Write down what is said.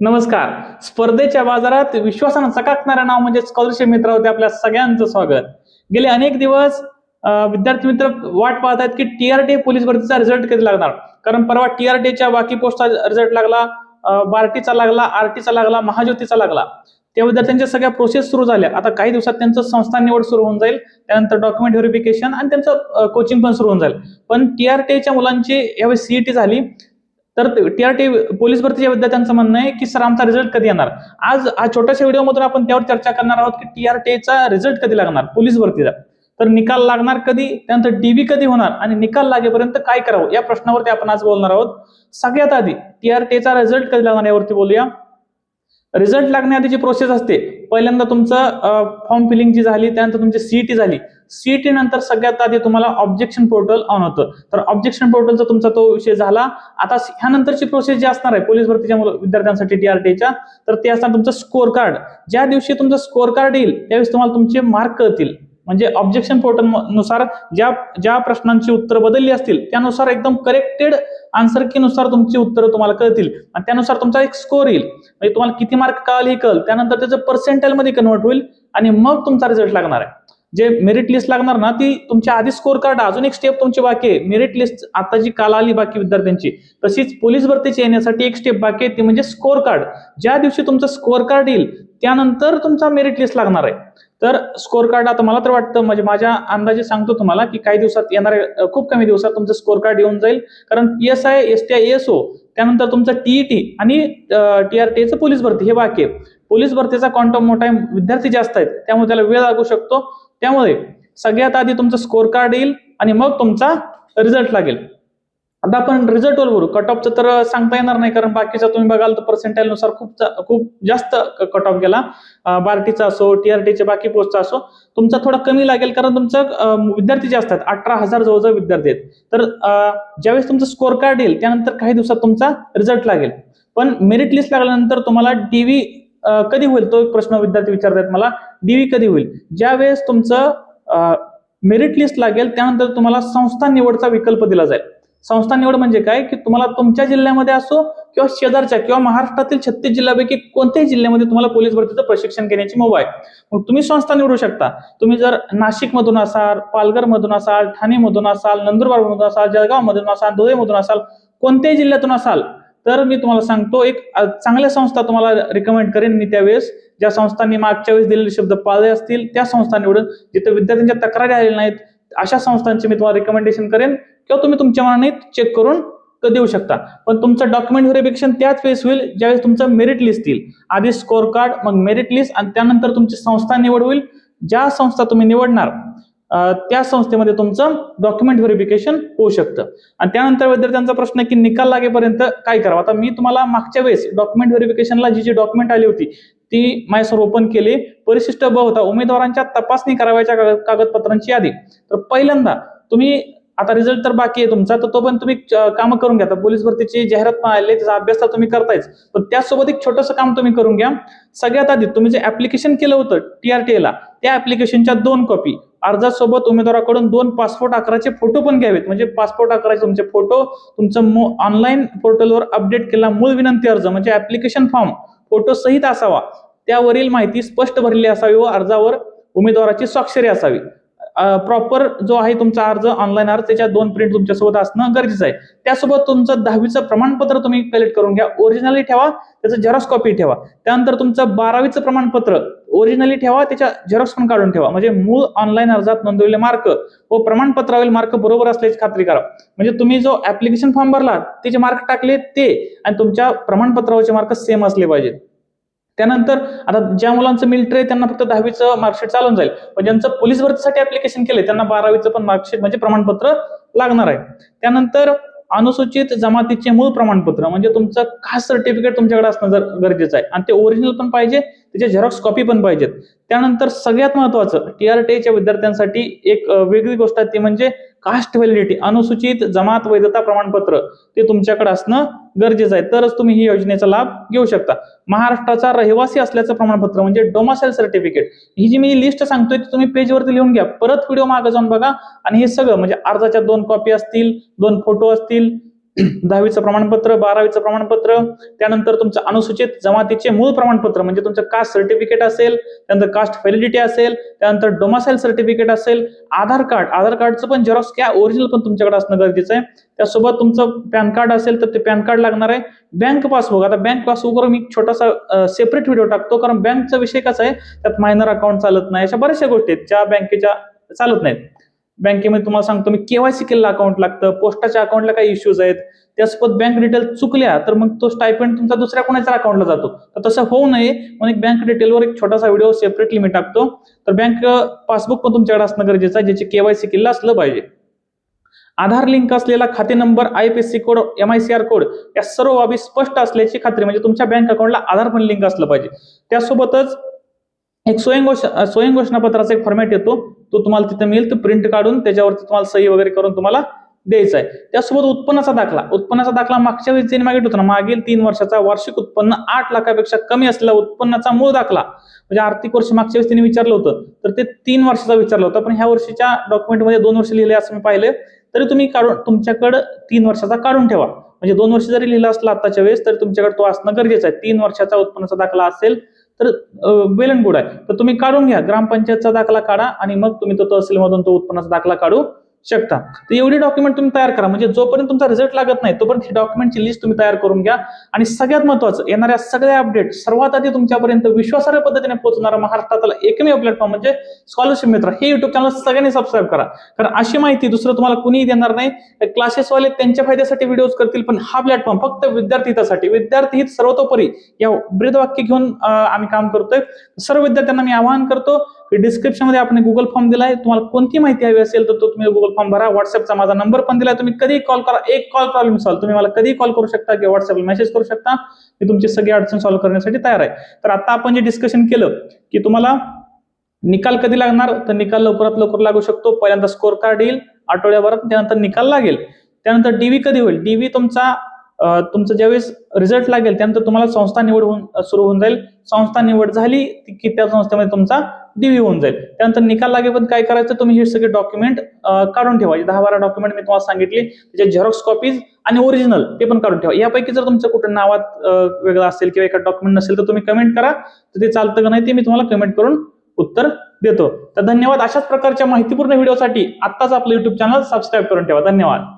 नमस्कार. स्पर्धेच्या बाजारात विश्वासानं चकाकणारं नाव म्हणजे स्कॉलरशिप मित्र होते आपल्या सगळ्यांचं स्वागत. गेले अनेक दिवस विद्यार्थी मित्र वाट पाहत आहेत की टीआरटी पोलीस भरतीचा रिझल्ट कधी लागणार? कारण परवा टीआरटीच्या बाकी पोस्टचा रिझल्ट लागला अं, बार्टीचा लागला आरटीचा लागला महाज्योतीचा लागला. त्या विद्यार्थ्यांच्या सगळ्या प्रोसेस सुरू झाल्या. आता काही दिवसात त्यांचं संस्था निवड सुरू होऊन जाईल. त्यानंतर डॉक्युमेंट व्हेरिफिकेशन आणि त्यांचं कोचिंग पण सुरू होऊन जाईल. पण टीआरटीच्या मुलांची यावेळी सीईटी झाली. तर टीआरटी पोलीस भरतीच्या विद्यार्थ्यांचं म्हणणं आहे की सर आमचा रिझल्ट कधी येणार? आज हा छोट्याशा व्हिडिओमधून आपण त्यावर चर्चा करणार आहोत की टीआरटीचा रिझल्ट कधी लागणार पोलीस भरतीचा. तर निकाल लागणार कधी त्यानंतर डीबी कधी होणार आणि निकाल लागेपर्यंत काय करावं या प्रश्नावरती आपण आज बोलणार आहोत. सगळ्यात आधी टीआरटीचा रिझल्ट कधी लागणार यावरती बोलूया. रिझल्ट लागण्याआधीची प्रोसेस असते. पहिल्यांदा तुमचं फॉर्म फिलिंग जी झाली त्यानंतर तुमची सीईटी झाली. सीईटी नंतर सगळ्यात आधी तुम्हाला ऑब्जेक्शन पोर्टल ऑन होतं. तर ऑब्जेक्शन पोर्टलचा तुमचा तो विषय झाला. आता ह्यानंतरची प्रोसेस जी असणार आहे पोलीस भरतीच्या विद्यार्थ्यांसाठी टीआरटीच्या तर ते असणार तुमचं स्कोअर कार्ड ज्या दिवशी तुमचं स्कोअर कार्ड येईल त्यावेळेस तुम्हाला तुमचे मार्क कळतील. म्हणजे ऑब्जेक्शन पोर्टलनुसार ज्या ज्या प्रश्नांची उत्तरं बदलली असतील त्यानुसार एकदम करेक्टेड आन्सर की नुसार तुमची उत्तरं तुम्हाला कळतील. आणि त्यानुसार तुमचा एक स्कोर येईल. म्हणजे तुम्हाला किती मार्क कळाल हे कळ त्यानंतर त्याचं पर्सेंटाईलमध्ये कन्वर्ट होईल आणि मग तुमचा रिझल्ट लागणार आहे. जे मेरिट लिस्ट लागणार ना ती तुमच्या आधी स्कोर कार्ड अजून एक स्टेप तुमची बाकी आहे. मेरिट लिस्ट आता जी काल आली बाकी विद्यार्थ्यांची तशीच पोलीस भरतीची येण्यासाठी एक स्टेप बाकी आहे ती म्हणजे स्कोर कार्ड ज्या दिवशी तुमचं स्कोर कार्ड येईल त्यानंतर तुमचा मेरिट लिस्ट लागणार आहे. तर स्कोर कार्ड आता मला तर वाटतं म्हणजे माझ्या अंदाजे सांगतो तुम्हाला की काही दिवसात येणाऱ्या खूप कमी दिवसात तुमचं स्कोर कार्ड येऊन जाईल. कारण P S I S T I S O त्यानंतर तुमचं टीईटी आणि टी आर टीचं पोलीस भरती हे बाकी आहे. पोलीस भरतीचा क्वांटम मोठा आहे विद्यार्थी जास्त आहेत त्यामुळे त्याला वेळ लागू शकतो. त्यामुळे सगळ्यात आधी तुमचं स्कोर कार्ड येईल आणि मग तुमचा रिझल्ट लागेल. आता आपण रिझल्टवर बोलू कट ऑफचं तर सांगता येणार नाही कारण बाकीचा तुम्ही बघाल तर पर्सेंटाईलनुसार खूप खूप जास्त कट ऑफ गेला. बार्टीचा असो टीआरटीचे बाकी पोस्टचा असो तुमचा थोडा कमी लागेल कारण तुमचं विद्यार्थी जे असतात अठरा हजार जवळजवळ विद्यार्थी आहेत. तर ज्यावेळेस तुमचं स्कोर कार्ड येईल त्यानंतर काही दिवसात तुमचा रिझल्ट लागेल. पण मेरिट लिस्ट लागल्यानंतर तुम्हाला डीव्ही कधी होईल? तो एक प्रश्न विद्यार्थी विचारतात मला. डीव्ही कधी होईल? ज्यावेळेस तुमचं मेरिट लिस्ट लागेल त्यानंतर तुम्हाला संस्था निवडचा विकल्प दिला जाईल. संस्था निवड म्हणजे काय? की तुम्हाला तुमच्या जिल्ह्यामध्ये असो किंवा शेजारच्या किंवा महाराष्ट्रातील छत्तीस जिल्ह्यापैकी कोणत्याही जिल्ह्यामध्ये तुम्हाला पोलीस भरतीचं प्रशिक्षण घेण्याची मुभा आहे. मग तुम्ही संस्था निवडू शकता. तुम्ही जर नाशिकमधून असाल पालघरमधून असाल ठाणेमधून असाल नंदुरबारमधून असाल जळगावमधून असाल धुळेमधून असाल कोणत्याही जिल्ह्यातून असाल तर मी तुम्हाला सांगतो एक चांगल्या संस्था तुम्हाला रिकमेंड करेन मी त्यावेळेस. ज्या संस्थांनी मागच्या वेळेस दिलेले शब्द पाळले असतील त्या संस्था निवडून जिथे विद्यार्थ्यांच्या तक्रारी आलेल्या नाहीत अशा संस्थांचे मी तुम्हाला रिकमेंडेशन करेन. किंवा तुम्ही तुमच्या मनाने चेक करून देऊ शकता. पण तुमचं डॉक्युमेंट व्हेरिफिकेशन त्याच वेळेस होईल ज्यावेळेस तुमचं मेरिट लिस्ट येईल. आधी स्कोर कार्ड मग मेरिट लिस्ट आणि त्यानंतर तुमची संस्था निवड होईल. ज्या संस्था तुम्ही निवडणार त्या संस्थेमध्ये तुमचं डॉक्युमेंट व्हेरिफिकेशन होऊ शकतं. आणि त्यानंतर विद्यार्थ्यांचा प्रश्न आहे की निकाल लागेपर्यंत काय करावं? आता मी तुम्हाला मागच्या वेळेस डॉक्युमेंट व्हेरिफिकेशनला जी जी डॉक्युमेंट आली होती ती माझ्यासमोर ओपन केली. परिशिष्ट ब होता. उमेदवारांच्या तपासणी करावयाच्या कागदपत्रांची यादी. तर पहिल्यांदा तुम्ही आता रिझल्ट तर बाकी आहे तुमचा तर तो पण तुम्ही काम कामं करून घ्या. पोलीस भरतीची जाहिरात पण आली त्याचा अभ्यास तर तुम्ही करतायच. पण त्यासोबत एक छोटंसं काम तुम्ही करून घ्या. सगळ्यात आधी तुम्ही जे ऍप्लिकेशन केलं होतं टीआरटीला त्या ऍप्लिकेशनच्या दोन कॉपी अर्जासोबत उमेदवाराकडून दोन पासपोर्ट आकाराचे फोटो पण घ्यावेत. म्हणजे पासपोर्ट आकाराचे तुमचे फोटो तुमचं ऑनलाईन पोर्टलवर अपडेट केला मूळ विनंती अर्ज म्हणजे ऍप्लिकेशन फॉर्म फोटो सहित असावा. त्यावरील माहिती स्पष्ट भरलेली असावी व अर्जावर उमेदवाराची स्वाक्षरी असावी. प्रॉपर जो आहे तुमचा अर्ज ऑनलाईन अर्ज त्याच्या दोन प्रिंट तुमच्यासोबत असणं गरजेचं आहे. त्यासोबत तुमचं दहावीचं प्रमाणपत्र तुम्ही कलेक्ट करून घ्या. ओरिजिनली ठेवा त्याचं झेरॉक्स कॉपी ठेवा. त्यानंतर तुमचं बारावीचं प्रमाणपत्र ओरिजिनली ठेवा त्याच्या झेरॉक्स पण काढून ठेवा. म्हणजे मूळ ऑनलाईन अर्जात नोंदवलेले मार्क व प्रमाणपत्रावरील मार्क बरोबर असल्याची खात्री करा. म्हणजे तुम्ही जो ऍप्लिकेशन फॉर्म भरला त्याचे मार्क टाकले ते आणि तुमच्या प्रमाणपत्रावरचे मार्क सेम असले पाहिजेत. त्यानंतर आता ज्या मुलांचं मिलिटरी आहे त्यांना फक्त दहावीचं मार्कशीट चालून जाईल. पण ज्यांचं पोलीस भरतीसाठी ऍप्लिकेशन केलंय त्यांना बारावीचं पण मार्कशीट म्हणजे प्रमाणपत्र लागणार आहे. त्यानंतर अनुसूचित जमातीचे मूळ प्रमाणपत्र म्हणजे तुमचं खास सर्टिफिकेट तुमच्याकडे असणं जर गरजेचं आहे. आणि ते ओरिजिनल पण पाहिजे त्याचे झेरॉक्स कॉपी पण पाहिजेत. त्यानंतर सगळ्यात महत्वाचं टी आर टीच्या विद्यार्थ्यांसाठी एक वेगळी गोष्ट आहे ती म्हणजे कास्ट व्हॅलिडिटी अनुसूचित जमात वैधता प्रमाणपत्र ते तुमच्याकडे असणं गरजेचं आहे. तरच तुम्ही ही योजनेचा लाभ घेऊ शकता. महाराष्ट्राचा रहिवासी असल्याचं प्रमाणपत्र म्हणजे डोमासाईल सर्टिफिकेट ही जी मी लिस्ट सांगतोय ती तुम्ही पेजवरती लिहून घ्या. परत व्हिडिओ मागे जाऊन बघा. आणि हे सगळं म्हणजे अर्जाच्या दोन कॉपी असतील दोन फोटो असतील दहावीचं प्रमाणपत्र बारावीचं प्रमाणपत्र त्यानंतर तुमचं अनुसूचित जमातीचे मूळ प्रमाणपत्र म्हणजे तुमचं कास्ट सर्टिफिकेट असेल त्यानंतर कास्ट व्हॅलिडिटी असेल त्यानंतर डोमासाईल सर्टिफिकेट असेल आधार कार्ड आधार कार्डचं पण झेरॉक्स किंवा ओरिजिनल पण तुमच्याकडे असणं गरजेचं आहे. त्यासोबत तुमचं पॅन कार्ड असेल तर ते पॅन कार्ड लागणार आहे. Bank passbook. आता बँक पासबुकवर मी छोटासा सेपरेट व्हिडिओ टाकतो कारण बँकचा विषय कसा आहे त्यात मायनर अकाउंट चालत नाही अशा बऱ्याचशा गोष्टी आहेत ज्या बँकेच्या चालत नाहीत. बँकेमध्ये तुम्हाला सांगतो मी केवायसी केलेलं अकाउंट लागतं पोस्टाच्या अकाउंटला काही इश्यूज आहेत. त्यासोबत बँक डिटेल चुकल्या तर मग तो स्टायपेंड तुमचा दुसऱ्या कोणाच्या अकाउंटला जातो. तर तसं होऊ नये म्हणून एक बँक डिटेलवर एक छोटासा व्हिडिओ सेपरेटली मी टाकतो. तर बँक पासबुक पण तुमच्याकडे असणं गरजेचं आहे ज्याची केवायसी केलेलं असलं पाहिजे. आधार लिंक असलेला खाते number I P C code M I C R code या सर्व बाबी स्पष्ट असल्याची खात्री म्हणजे तुमच्या बँक अकाउंटला आधार पण लिंक असलं पाहिजे. त्यासोबतच एक स्वयंघोष स्वयं घोषणापत्राचा एक फॉर्मॅट येतो. तो तुम्हाला तिथं मिळेल तो प्रिंट काढून त्याच्यावरती तुम्हाला सही वगैरे करून तुम्हाला द्यायचा आहे. त्यासोबत उत्पन्नाचा दाखला. उत्पन्नाचा दाखला मागच्या वेळेस ज्यांनी मागे होतं ना मागील तीन वर्षाचा वार्षिक उत्पन्न आठ लाखापेक्षा कमी असलेला उत्पन्नाचा मूळ दाखला. म्हणजे आर्थिक वर्ष मागच्या वेळेस त्यांनी विचारलं होतं तर ते तीन वर्षाचा विचारलं होतं. पण ह्या वर्षीच्या डॉक्युमेंटमध्ये दोन वर्ष लिहिले असं मी पाहिले तरी तुम्ही काढून तुमच्याकडं तीन वर्षाचा काढून ठेवा. म्हणजे दोन वर्ष जरी लिहिला असला आताच्या वेळेस तरी तुमच्याकडे तो असणं गरजेचं आहे. तीन वर्षाचा उत्पन्नाचा दाखला असेल तर वेल आहे. तर तुम्ही काढून घ्या. ग्रामपंचायतचा दाखला काढा आणि मग तुम्ही तो तहसीलमधून तो उत्पन्नाचा दाखला काढू. शकता. तर एवढी डॉक्युमेंट तुम्ही तयार करा. म्हणजे जोपर्यंत तुमचा रिझल्ट लागत नाही तोपर्यंत ही डॉक्युमेंटची लिस्ट तुम्ही तयार करून घ्या. आणि सगळ्यात महत्वाचं येणाऱ्या सगळ्या अपडेट सर्वात आधी तुमच्यापर्यंत विश्वासार्ह पद्धतीने पोहोचणारा महाराष्ट्रातला एकमेव प्लॅटफॉर्म म्हणजे स्कॉलरशिप मित्र हे युट्यूब चॅनल सगळ्यांनी सबस्क्राईब करा. कारण अशी माहिती दुसरं तुम्हाला कुणीही देणार नाही. क्लासेसवाले त्यांच्या फायद्यासाठी व्हिडिओज करतील पण हा प्लॅटफॉर्म फक्त विद्यार्थी हितासाठी विद्यार्थी हित सर्वतोपरी या ब्रीदवाक्य घेऊन आम्ही काम करतोय. सर्व विद्यार्थ्यांना मी आवाहन करतो की डिस्क्रिप्शनमध्ये आपण गुगल फॉर्म दिला आहे तुम्हाला कोणती माहिती हवी असेल तर तो तुम्ही गुगल फॉर्म भरा. व्हॉट्सअपचा माझा नंबर पण दिलाय. तुम्ही कधी कॉल करा. एक कॉल प्रॉब्लेम सॉल्व तुम्ही मला कधी कॉल करू शकता किंवा व्हॉट्सअपला मेसेज करू शकता. मी तुमची सगळी अडचण सॉल्व्ह करण्यासाठी तयार आहे. तर आता आपण जे डिस्कशन केलं की तुम्हाला निकाल कधी लागणार? तर निकाल लवकरात लवकर लागू शकतो. पहिल्यांदा स्कोर कार्ड येईल. आठवड्याभरात त्यानंतर निकाल लागेल. त्यानंतर डीव्ही कधी होईल? डीव्ही तुमचा तुमचा तुमचं ज्यावेळेस रिझल्ट लागेल त्यानंतर तुम्हाला संस्था निवड होऊन सुरू होऊन जाईल. संस्था निवड झाली की त्या संस्थेमध्ये तुमचा डीव्ही होऊन जाईल. त्यानंतर निकाल लागेपर्यंत काय करायचं? तुम्ही हे सगळे डॉक्युमेंट काढून ठेवायचे दहा बारा डॉक्युमेंट मी तुम्हाला सांगितले त्याचे झेरॉक्स कॉपीज आणि ओरिजिनल ते पण काढून ठेवा. यापैकी जर तुमचं कुठं नावात वेगळं असेल किंवा एका डॉक्युमेंट नसेल तर तुम्ही कमेंट करा. तर ते चालतं का नाही ते मी तुम्हाला कमेंट करून उत्तर देतो. तर धन्यवाद. अशाच प्रकारच्या माहितीपूर्ण व्हिडिओसाठी आत्ताच आपलं युट्यूब चॅनल सबस्क्राईब करून ठेवा. धन्यवाद.